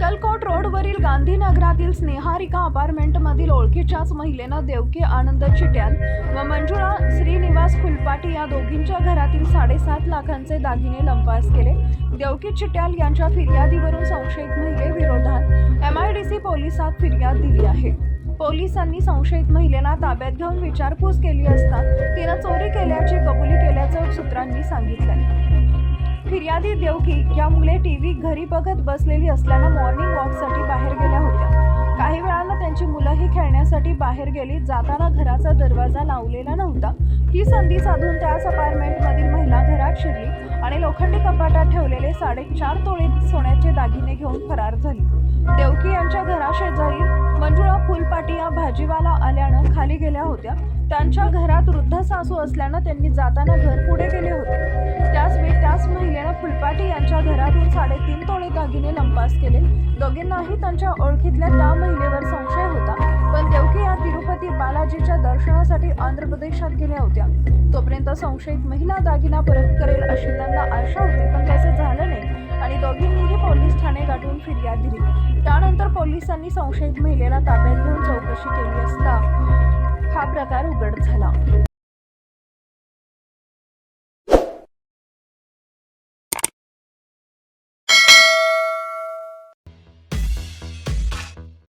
अक्कलकोट रोडवरील गांधीनगरातील स्नेहारिका अपार्टमेंटमधील ओळखीच्याच महिलेनं देवकी आनंद चिट्याल व मंजुळा श्रीनिवास फुलपाटी या दोघींच्या घरातील साडेसात लाखांचे दागिने लंपास केले. देवकी चिट्याल यांच्या फिर्यादीवरून संशयित महिलेविरोधात सी पोलिसात फिर्याद दिली आहे. पोलिसांनी संशयित महिलेला ताब्यात घेऊन विचारपूस केली असता तिनं चोरी केल्याची कबुली केल्याचं सूत्रांनी सांगितलं फिर्यादी देवकी या मुले टीव्ही घरी बघत बसलेली असल्यानं मॉर्निंग वॉकसाठी बाहेर गेल्या होत्या. काही वेळानं त्यांची मुलंही खेळण्यासाठी बाहेर गेली. जाताना घराचा दरवाजा लावलेला नव्हता. ही संधी साधून त्याच अपार्टमेंटमधील महिला घरात शिरली आणि लोखंडी कपाटात ठेवलेले साडेचार तोळे सोन्याचे दागिने घेऊन फरार झाली. देवकी यांच्या घराशेजारी मंजुळा फुलपाटी या भाजीवाला आल्यानं खाली गेल्या होत्या. त्यांच्या घरात वृद्ध सासू असल्यानं त्यांनी जाताना घर पुढे गेले होते. त्याच वेळी फुलपाटी यांच्या घरातून साडेतीन तोळे दागिने लंपास केले. दोघींनाही त्यांच्या ओळखीतल्या त्या महिलेवर संशय होता. पण देवकी या तिरुपती बालाजीच्या दर्शनासाठी आंध्र प्रदेशात गेल्या होत्या. तोपर्यंत संशयित महिला दागिना परत करेल अशी त्यांना आशा होती पण तसे झालं नाही आणि दोघींनीही पोलीस ठाणे गाठून फिर्याद दिली. त्यानंतर पोलिसांनी संशयित महिलेला ताब्यात घेऊन चौकशी केली असता हा प्रकार उघड झाला.